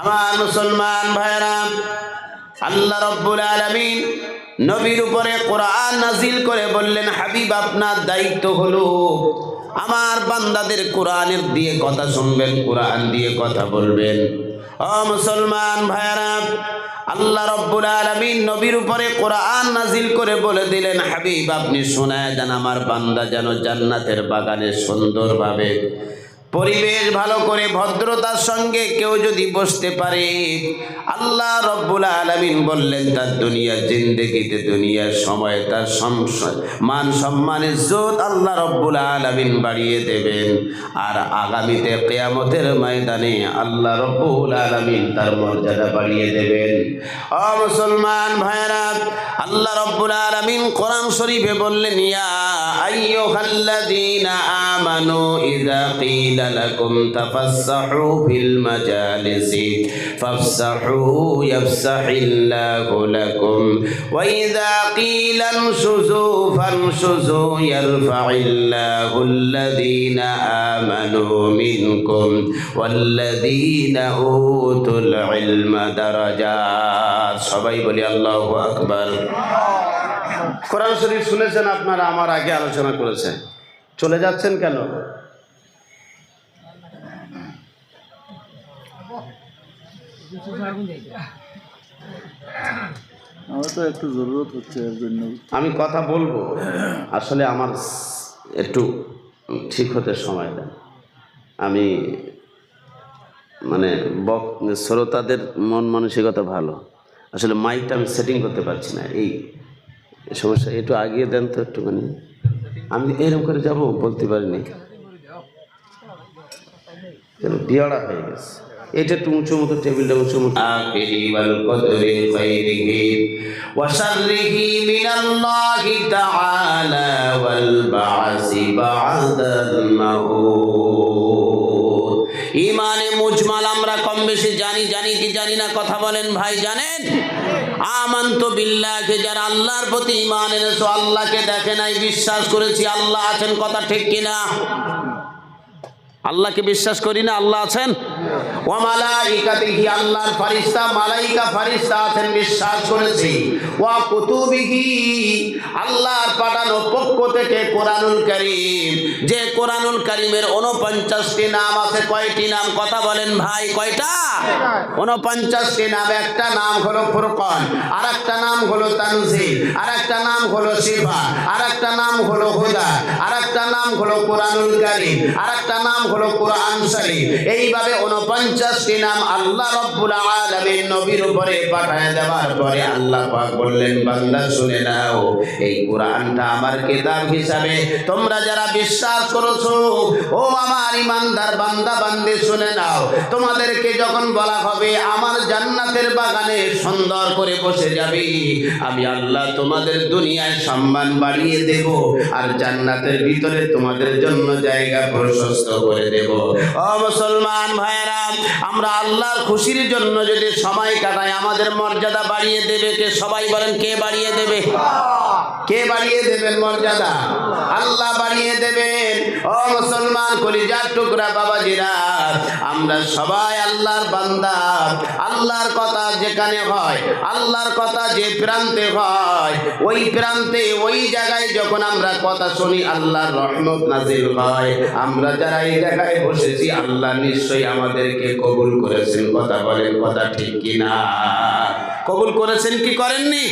আমার মুসলমান ভাইরা আল্লাহ রব্বুল আলামিন নবীর উপরে কোরআন নাজিল করে বললেন, হাবিব, আপনার দায়িত্ব হলো আমার বান্দাদের কোরআনের দিয়ে কথা শুনবেন, কোরআন দিয়ে কথা বলবেন। ও মুসলমান ভাইরা আল্লাহ রব্বুল আলামিন নবীর উপরে কোরআন নাজিল করে বলে দিলেন, হাবিব, আপনি শোনায় দেন আমার বান্দা যেন জান্নাতের বাগানে সুন্দরভাবে পরিবেশ ভালো করে ভদ্রতার সঙ্গে কেউ যদি বসতে পারে, আল্লাহ রব্বুল আলমিন বললেন, তার দুনিয়ার জিন্দেগিতে, দুনিয়ার সময় তার মান সম্মানের জোত আল্লাহ রব্বুল আলমিন বাড়িয়ে দেবেন। আর আগামীতে কেয়ামতের ময়দানে আল্লাহ রব্বুল আলমিন তার মর্যাদা বাড়িয়ে দেবেন। অ মুসলমান ভাইরা আল্লাহ রব্বুল আলমিন কোরআন শরীফে বললেন, ইয়া আইয়ুহাল্লাযীনা আমানু ইযা قيل لكم تفسحوا في المجالس فافسحوا يفسح الله لكم وإذا قيل انشزوا فانشزوا يرفع الله الذين آمنوا منكم والذين أوتوا العلم درجات সবাই বলি আল্লাহু আকবার কোরআন শরীফ শুনেছেন আপনারা আমার আগে আলোচনা করেছেন। চলে যাচ্ছেন কেন? আমার তো একটু জরুরত হচ্ছে এর জন্য। আমি কথা বলব আসলে আমার একটু ঠিক হতে সময় দেন আমি মানে বক শ্রোতাদের মন মানসিকতা ভালো। আসলে মাইকটা আমি সেটিং করতে পারছি না এই সমস্যা, একটু আগিয়ে দেন তো একটুখানি। আমি এরকম করে যাব, বলতে পারিনি। বিয়াড়া হয়ে গেছে। এটা একটু উঁচু মতো, টেবিলটা উঁচু মতো। ইমানে মুজমাল আমরা কম বেশি জানি জানি কি জানি না, কথা বলেন ভাই জানেন? আমান্ত বিল্লাহকে যারা আল্লাহর প্রতি ইমান এনেছো, আল্লাহকে দেখে নাই, বিশ্বাস করেছি, আল্লাহ আছেন, কথা ঠিক কিনা? আল্লাহকে বিশ্বাস করি না, আল্লাহ আছেন? ও আল্লাহর ফারিস্তা মালাইকা ফারিস্তা আছেন বিশ্বাস করেছি। ওয়া কুতুবিহি, আল্লাহর পাঠানো পক্ষ থেকে কোরআনুল কারীম। যে কোরআনুল কারীমের 49টি নাম আছে, কয়টি নাম কথা বলেন ভাই, কয়টা? 49টি নাম, একটা নাম হলো ফুরকান আর একটা নাম হলো তানজিল আর একটা নাম হলো শিফা আর একটা নাম হলো হুদা আর একটা নাম হলো কোরআনুল কারীম আর একটা নাম হলো কোরআন এইভাবে 49টি নাম আল্লাহ রব্বুল আলামিন নবীর উপরে পাঠায় দেওয়ার পরে আল্লাহ পাক বললেন, বান্দা, শুনে নাও, এই কোরআনটা আমার তোমাদেরকে যখন বলা হবে, আমার জান্নাতের বাগানে সুন্দর করে বসে যাবে, আমি আল্লাহ তোমাদের দুনিয়ায় সম্মান বাড়িয়ে দেব আর জান্নাতের ভিতরে তোমাদের জন্য জায়গা প্রশস্ত করে দেব। ও মুসলমান ভাইয়েরা আমরা আল্লাহর খুশির জন্য যদি সময় কাটাই, আমাদের মর্যাদা বাড়িয়ে দেবে কে? সবাই বলেন, কে বাড়িয়ে দেবে? কে বাড়িয়ে দেবেন মর্যাদা? আল্লাহ বাড়িয়ে দেবেন। ও মুসলমান, কলিজার টুকরা বাবাজিরা, আমরা সবাই আল্লাহর বান্দা। আল্লাহর কথা যেখানে হয়, আল্লাহর কথা যে প্রান্তে হয়, ওই প্রান্তে, ওই জায়গায় যখন আমরা কথা শুনি, আল্লাহর রহমত নাজিল হয়। আমরা যারা এই জায়গায় বসেছি, আল্লাহ নিশ্চয়ই আমাদেরকে কবুল করেছেন। কথা বলেন, কথা ঠিক কিনা? কবুল করেছেন কি করেননি?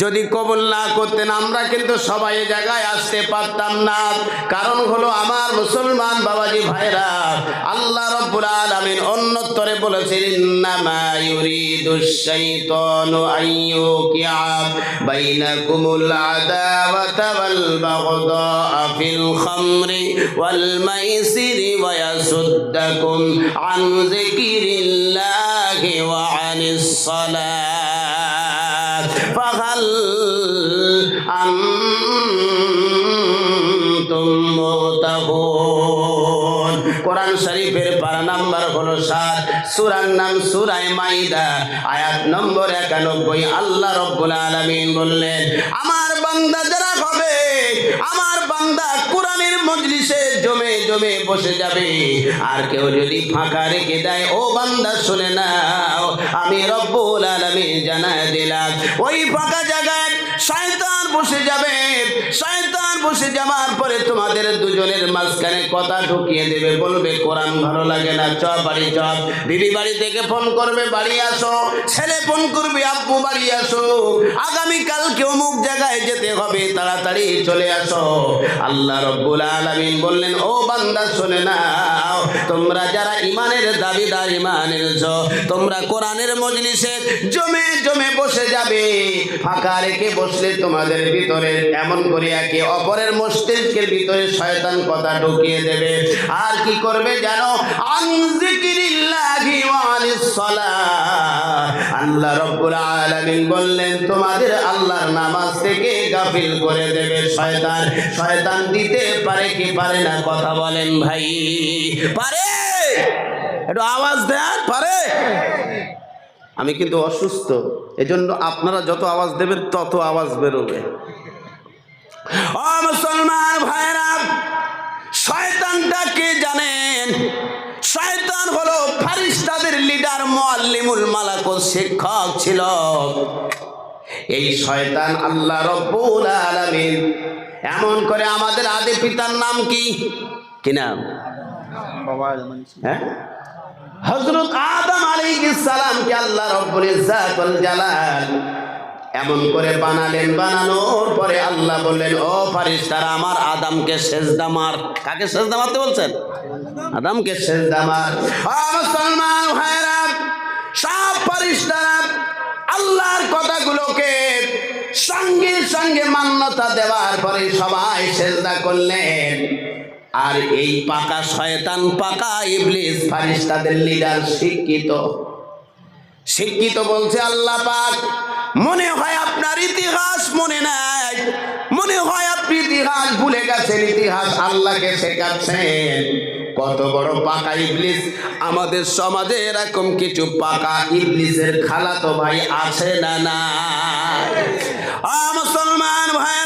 যদি কবুল না করতেন, আমরা কিন্তু সবাই জায়গায় আসতে পারতাম না। কারণ হলো আমার মুসলমান বাবাজি ভাইরা, আল্লাহ রব্বুল আলামিন অন্যত্তরে বলেছেন, ইন্নামা ইউরিদুশ শাইতানু আইয়ুকিআ বাইনাকুমুল আদাওয়াতা ওয়াল বাগদা ফিল খামরি ওয়াল মাইসিরি ওয়া ইয়াসুদ্দাকুম আন যিকিরিল্লাহি ওয়া আনিস সালাত। পাগল কোরআন শরীফের পার নাম্বার হলো সাত, সুরার নাম সুরায় মাইদা, আয়াত নম্বর একানব্বই। আল্লাহ রব্বুল আলমিন বললেন, আমার বান্দা যারা বান্দা কোরআনের মজলিসে জমে জমে বসে যাবে। আর কেউ যদি ফাঁকা রেখে দেয়, ও বান্দা, শুনে নাও, আমি রব্বুল আলামিন জানায় দিলাম। ওই ফাঁকা জায়গায় শয়তান বসে যাবে। শয়তান বসে যাওয়ার পরে তোমাদের দুজনের মাঝখানে কথা ঢুকিয়ে দেবে, বলবে, কোরআন ভালো লাগে না, চ বাড়ি, চ। বিবি বাড়ি থেকে ফোন করবে, বাড়ি আসো। ছেলে ফোন করবে, আব্বু বাড়ি আসো। আগামীকালকে অমুক জায়গায় যেতে হবে, তাড়াতাড়ি চলে আসো। আল্লাহ রব্বুল আলামিন বললেন, ও বান্দা, শোনে নাও তোমরা যারা ইমানের দাবিদার, ইমানের তোমরা কোরআনের মজলিসে জমে জমে বসে যাবে। ফাঁকা রেখে বসলে তোমাদের ভিতরে এমন করে একে অপরের মস্তিষ্কের ভিতরে শয়তান কথা ঢুকিয়ে দেবে। আর কি করবে সালাহ। আল্লাহ রব্বুল বললেন, তোমাদের আল্লাহর নামাজ থেকে গাফিল করে দেবে শয়তান। শয়তান দিতে পারে কি পারে না, কথা বলেন ভাই। পারে। একটু আওয়াজ দেন, পারে। আমি কিন্তু অসুস্থ, এজন্য আপনারা যত আওয়াজ দেবেন, তত আওয়াজ বেরোবে। ও মুসলমান ভাইরা শয়তানটা কে জানেন? শয়তান হলো ফারিস্তাদের লিডার মুআল্লিমুল মালাকুল শিক্ষক ছিল। এই শয়তান আল্লাহ রব্বুল আলামিন। এমন করে আমাদের আদি পিতার নাম কি? কি নাম? হ্যাঁ? হজরত আদম আলাইহিস সালামকে আল্লাহ রব্বুল ইজ্জাতুল জালাল এমন করে বানালেন। বানানোর পরে আল্লাহ বললেন, ও ফারিস্তারা আমার আদমকে সেজদা মার। কাকে সেজদা মারতে বলছেন? আদমকে সেজদা মার। ও মুসলমান ভাইরা সব ফারিস্তারা আল্লাহর কথাগুলোকে সঙ্গে সঙ্গে মান্যতা দেওয়ার পরে সবাই সেজদা করলেন। আর এই পাকা শয়তান, পাকা ইবলিস, ফারিস্তাদের লিডার শিক্ষিত। শিক্ষিত বলছে আল্লাহ পাক, মনে হয় আপনার ইতিহাস মনে নাই। মনে হয় আপনি ইতিহাস ভুলে গেছেন, ইতিহাস আল্লাহকে শেখাচ্ছেন। কত বড় পাকা ইবলিস। আমাদের সমাজে এরকম কিছু পাকা ইবলিসের খালাতো ভাই আছে না না মুসলমান ভাইরা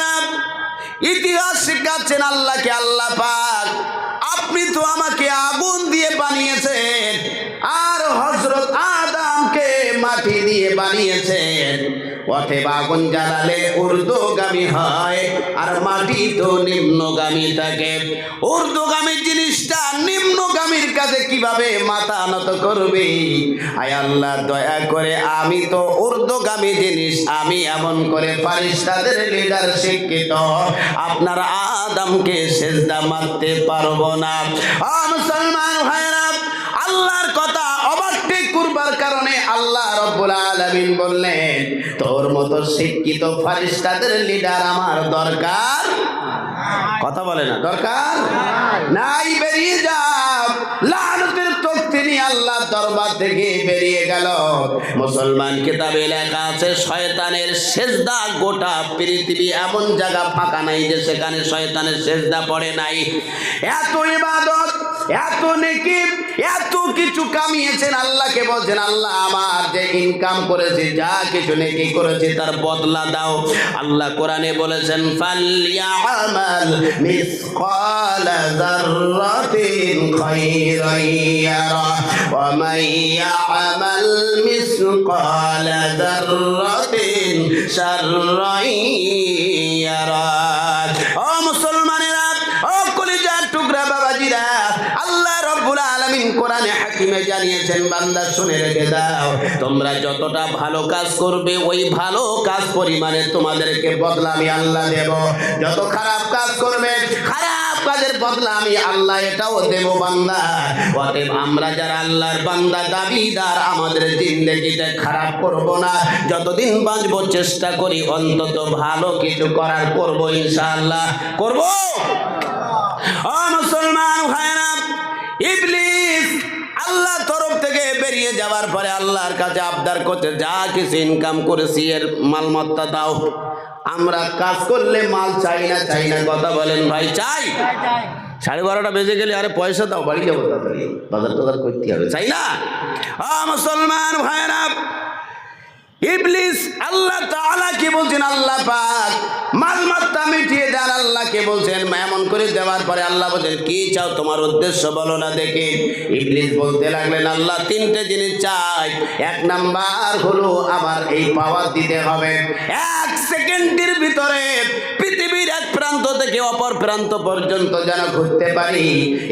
ইতিহাস শেখাচ্ছেন আল্লাহকে আল্লাহ পাক। আপনি তো আমাকে আগুন দিয়ে বানিয়েছেন, আর হজরত আদামকে মাটি দিয়ে বানিয়েছেন। অতএব আগুন জ্বালালে ঊর্ধ্বগামী হয় আর মাটি তো নিম্নগামী থাকে। ঊর্ধ্বগামী জিনিসটা নিম্নগামীর কাছে কীভাবে মাথা নত করবে? আয় আল্লাহ, দয়া করে আমি তো ঊর্ধ্বগামী জিনিস, আমি এমন করে ফারিস্তাদের লিডার শিক্ষিত। আপনার আদমকে সেজদা মারতে পারব না। মুসলমান ভাইরা আল্লাহর কথা অবাক্যে করবার কারণে আল্লাহ রব্বুল বললেন, তোর মতো শিক্ষিত ফারিস্তাদের লিডার আমার দরকার। কথা বলে না, দরকার? নাই বেরিয়ে যাও লানতের তথ্য নিয়ে আল্লাহ দরবার বেরিয়ে গেল। মুসলমান লেখা আছে, শয়তানের সেজদা গোটা এমন ফাঁকা নাই যে সেখানে শয়তানের পড়ে নাই। এত ইবাদত এত নেকি এত কিছু কামিয়েছেন, আল্লাহকে বলছেন, আল্লাহ, আমার যে ইনকাম করেছে, যা কিছু নেকি করেছে, তার বদলা দাও। আল্লাহ কোরআনে বলেছেন ফালিয়ামাল মিসকালা যাররাতিন খায়রান ইয়ারা, ওয়া মান ইয়ামাল মিসকালা যাররাতিন শাররান ইয়ারা। আলামিন কোরআনে হাকিমে জানিয়েছেন, বান্দা শুনে রেখে দাও, তোমরা যতটা ভালো কাজ করবে, ওই ভালো কাজ পরিমাণে তোমাদেরকে বদলা আমি আল্লাহ দেব। যত খারাপ কাজ করবে, খারাপ কাজের বদলা আমি আল্লাহ এটাও দেব, বান্দা। অতএব আমরা যারা আল্লাহর বান্দা, দাবিদার, আমাদের জিন্দগিতে খারাপ করব না। যতদিন বাঁচবো, চেষ্টা করি অন্তত ভালো কিছু করার করব, ইনশাআল্লাহ। করব? মুসলমান ভাইরা ইবলিস আল্লাহ তরফ থেকে বেরিয়ে যাওয়ার পরে আল্লাহর কাছে আবদার করতে যা কিছু ইনকাম করেছি, এর মালমত্তা দাও। আমরা কাজ করলে মাল চাই না চাই না। কথা বলেন, ভাই, চাই। সাড়ে বারোটা বেজে গেলে, আরে, পয়সা দাও, বাড়ি যাব বাজার টাজার করতে হবে, চাই না? মুসলমান ভাইরা ইবলিস, আল্লাহ তাআলা কি বলছেন? আল্লাহ পাক মাল মাত্তা মিটিয়ে দেন আল্লাহ কে বলছেন এমন করে দেওয়ার পরে আল্লাহ বলছেন, কি চাও তোমার উদ্দেশ্য? বলো না দেখে। ইবলিস বলতে লাগলেন, আল্লাহ তিনটে জিনিস চাই। এক নাম্বার হলো আমার এই পাওয়ার দিতে হবে। এক সেকেন্ডের ভিতরে পৃথিবীর এক প্রান্ত থেকে অপর প্রান্ত পর্যন্ত যেন ঘুরতে পারি।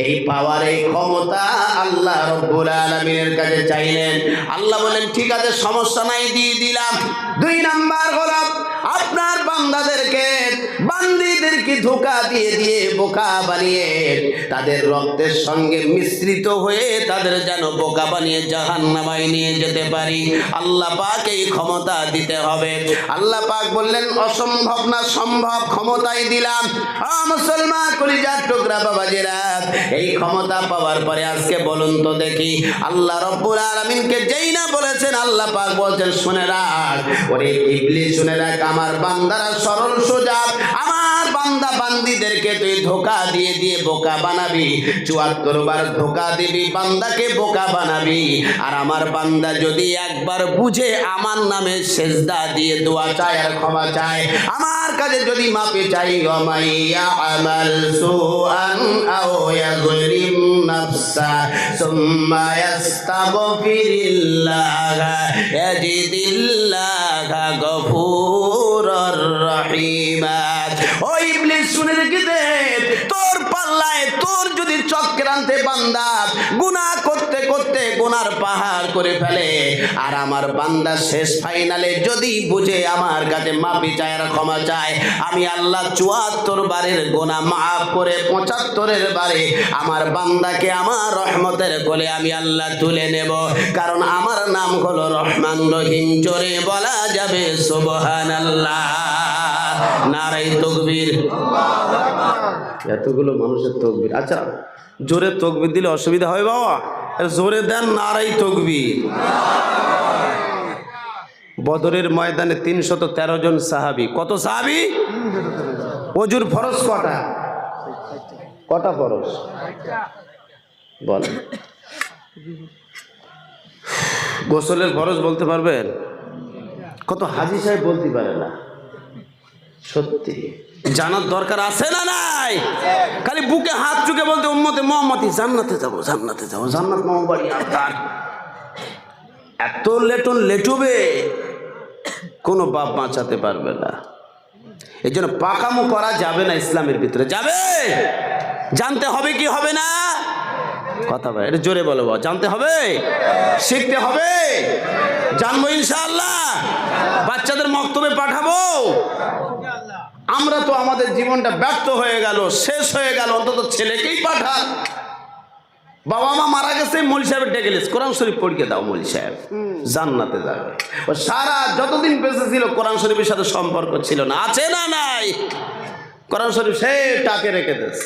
এই পাওয়ার এই ক্ষমতা আল্লাহ রব্বুল আলমিনের কাছে চাইলেন। আল্লাহ বলেন ঠিক আছে, সমস্যা নাই, দিয়ে দিলাম। দুই নাম্বার হলো, আপনার বান্দাদেরকে বান্দিদেরকে ধোকা দিয়ে দিয়ে বোকা বানিয়ে তাদের রক্তের সঙ্গে মিশ্রিত হয়ে তাদের যেন বোকা বানিয়ে জাহান্নামায় নিয়ে যেতে পারি। আল্লাহ পাক এই ক্ষমতা দিতে হবে। আল্লাহ পাক বললেন, অসম্ভব না, সম্ভব, ক্ষমতাই দিলাম। মুসলমান কলিজার টুকরা বাবাজিরা এই ক্ষমতা পাওয়ার পরে আজকে বলুন তো দেখি, আল্লাহ রব্বুল আলামিনকে যেই না বলেছেন, আল্লাহ পাক বলছেন, শুনে রাখ। ওরে ইবলিস, শুনে রাখ, আমার বান্দারা সরল সোজা আমার বান্দা বান্দিদেরকে তুই ধোকা দিয়ে দিয়ে বোকা বানাবি। চুয়াত্তর বার ধোকা দিবি, বান্দাকে বোকা বানাবি। আর আমার বান্দা যদি একবার বুঝে আমার নামে সেজদা দিয়ে দোয়া চায় আর ক্ষমা চায়, আমার কাছে যদি মাপে চাই গফুরুর রহিমা। পাহাড় করে ফেলে। আর আমার বান্দা শেষ ফাইনালে যদি বুঝে আমার কাছে মাপি চায় আর ক্ষমা চায়, আমি আল্লাহ চুয়াত্তর বারের গোনা মাফ করে পঁচাত্তরের বারে আমার বান্দাকে আমার রহমতের কোলে আমি আল্লাহ তুলে নেব। কারণ আমার নাম হলো রহমান রহিম, জোরে বলা যাবে সুবহান আল্লাহ নারাই তকবীর। এতগুলো মানুষের তকবির। আচ্ছা জোরে তকবির দিলে অসুবিধা হয় বাবা? জোরে দেন নারাই তকবির। বদরের ময়দানে তিনশত তেরো জন সাহাবি। কত সাহাবি? অজুর ফরজ কটা? কটা ফরজ? বল। গোসলের ফরজ বলতে পারবেন? কত হাজি সাহেব বলতে পারে না। সত্যি। জানার দরকার আছে না নাই? খালি বুকে হাত চুকে বলতে উম্মতে মোহাম্মতি জান্নাতে যাব জান্নাতে যাব। জান্নাত মামা বাড়ি আপনার এত লেটন লেটুবে, কোনো বাপ বাঁচাতে পারবে না। এই জন্য পাকামো করা যাবে না ইসলামের ভিতরে। যাবে? জানতে হবে কি হবে না? কথা ভাই এটা জোরে বলো জানতে হবে? শিখতে হবে? জানব ইনশাআল্লাহ। বাচ্চাদের মক্তবে পাঠাবো? আমরা তো আমাদের জীবনটা ব্যর্থ হয়ে গেল শেষ হয়ে গেল অন্তত ছেলেকেই পাঠান। বাবা মা মারা গেছে মৌলি সাহেবের ডেকে গেলিস কোরআন শরীফ পড়িয়ে দাও মৌলি সাহেব। জান্নাতে যাবে। ও সারা যতদিন বেঁচে ছিল কোরআন শরীফের সাথে সম্পর্ক ছিল না। আছে না নাই? কোরআন শরীফ সে টাকে রেখে দেস।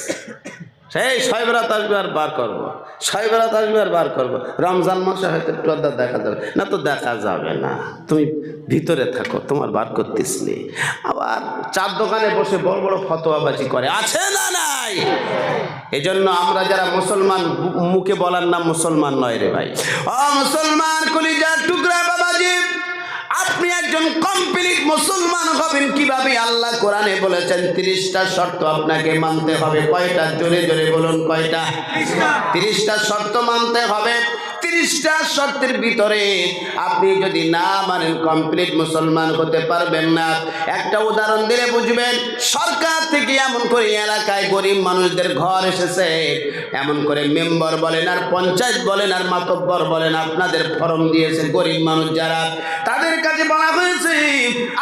সেই ছয় বেড়াত আর বার করব। ছয় বেড়াত আর বার করব। রমজান মাসে হয়তো আধা দেখা যাবে। না তো দেখা যাবে না। তুমি ভিতরে থাকো, তোমার বার করতিস নি আবার চার দোকানে বসে বড় বড় ফতোয়াবাজি করে। আছে না নাই? এই জন্য আমরা যারা মুসলমান, মুখে বলার নাম মুসলমান নয় রে ভাই। ও মুসলমান, কলিজার টুকরা বাবাজি। আপনি একজন কমপ্লিট মুসলমান হবেন কীভাবে? আল্লাহ কোরআনে বলেছেন, তিরিশটা শর্ত আপনাকে মানতে হবে। কয়টা? জোরে জোরে বলুন কয়টা? তিরিশটা শর্ত মানতে হবে। তিরিশটা শর্তের ভিতরে আপনি যদি না মানেন কমপ্লিট মুসলমান হতে পারবেন না। একটা উদাহরণ দিলে বুঝবেন, সরকার থেকে এমন করে এলাকায় গরিব মানুষদের ঘর এসেছে। এমন করে মেম্বার বলেন আর পঞ্চায়েত বলেন আর মাতব্বর বলেন, আপনাদের ফর্ম দিয়েছে গরিব মানুষ যারা। তাদের কাছে বলা হয়েছে,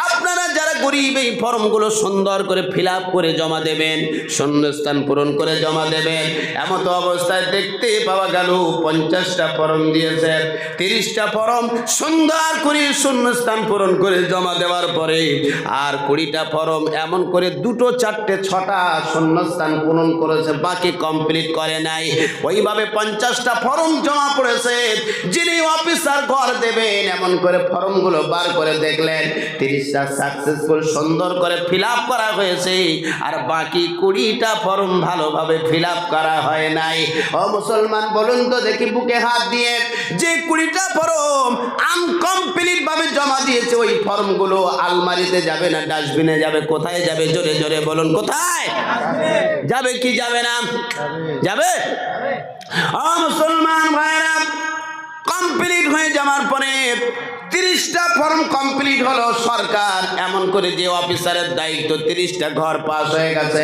আপনারা যারা গরিব, এই ফর্মগুলো সুন্দর করে ফিল করে জমা দেবেন, শূন্যস্থান পূরণ করে জমা দেবেন। এমত অবস্থায় দেখতে পাওয়া গেল, পঞ্চাশটা ফর্ম দিয়েছে তিরিশটা ফরম সুন্দর করে শূন্যস্থান পূরণ করে জমা দেওয়ার পরে আর কুড়িটা ফরম এমন করে দুটো, চারটে, ছটা শূন্যস্থান পূরণ করেছে, বাকি কমপ্লিট করে নাই। ওইভাবে পঞ্চাশটা ফর্ম জমা পড়েছে, যিনি অফিসার ঘর দেবেন, এমন করে ফর্মগুলো বার করে দেখলেন। তিরিশটা সাকসেসফুল সুন্দর করে ফিল করা হয়েছে, আর বাকি কুড়িটা ফর্ম ভালোভাবে ফিল করা হয় নাই। ও মুসলমান, বলুন তো দেখি বুকে হাত দিয়ে। যে কুড়িটা ফর্ম আনকমপ্লিট ভাবে জমা দিয়েছে, ওই ফর্মগুলো আলমারিতে যাবে না, ডাস্টবিনে যাবে, কোথায় যাবে? জোরে জোরে বলুন, কোথায়? যাবে কি যাবে না? যাবে? মুসলমান ভাইরা কমপ্লিট হয়ে যাওয়ার পরে তিরিশটা ফর্ম কমপ্লিট হলো সরকার। এমন করে যে অফিসারের দায়িত্ব তিরিশটা ঘর পাস হয়ে গেছে।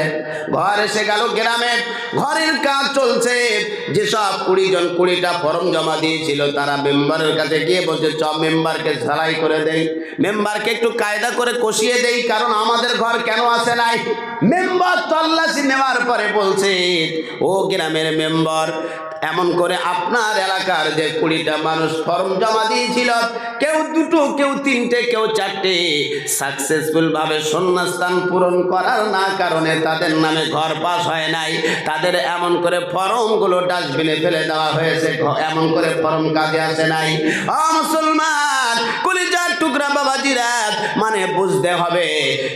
ঘর এসে গেল গ্রামে। ঘরের কাজ চলছে। যেসব কুড়ি জন কুড়িটা ফর্ম জমা দিয়েছিল, তারা মেম্বারের কাছে গিয়ে বলছে, চ মেম্বারকে ঝালাই করে দেই। মেম্বারকে একটু কায়দা করে কষিয়ে দেই, কারণ আমাদের ঘর কেন আসে নাই? মেম্বার তল্লাশি নেওয়ার পরে বলছে, ও গ্রামের মেম্বার এমন করে আপনার এলাকার যে কুড়িটা মানুষ ফর্ম জমা দিয়েছিল, কেউ দুটো, কেউ তিনটে, কেউ চারটে সাকসেসফুল ভাবে শূন্যস্থান পূরণ করার না কারণে তাদের নামে ঘর পাস হয় নাই। তাদের এমন করে ফর্মগুলো ডাস্টবিনে ফেলে দেওয়া হয়েছে, এমন করে ফর্ম কাজে আসে নাই। মুসলমান, কুলিজার টুকরা বাবাজিরা মানে বুঝতে হবে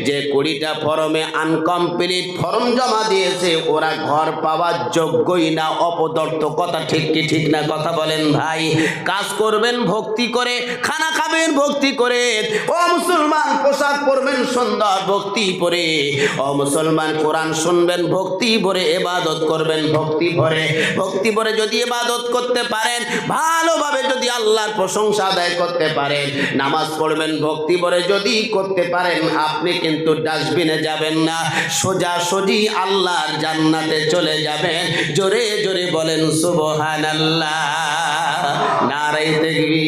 যে কুড়িটা ফর্মে আনকমপ্লিট ফর্ম জমা দিয়েছে, ওরা ঘর পাওয়ার যোগ্যই না, অপদর্থ। কথা ঠিক কি ঠিক না কথা বলেন ভাই? কাজ করবেন, ভক্তি করে, খানা খাবেন, ভক্তি করে। ও মুসলমান, পোশাক পরবেন, সুন্দর ভক্তি পরে। ও মুসলমান, কোরআন শুনবেন, ভক্তি ভরে, এবাদত করবেন, ভক্তি ভরে। ভক্তি ভরে যদি এবাদত করতে পারেন, ভালোভাবে যদি আল্লাহর প্রশংসা আদায় করতে পারেন, নামাজ পড়বেন ভক্তি বলে যদি করতে পারেন, আপনি কিন্তু ডাস্টবিনে যাবেন না। সোজা সোজি আল্লাহর জান্নাতে চলে যাবেন। জোরে জোরে বলেন সুবহান আল্লাহ নারাই দেখবি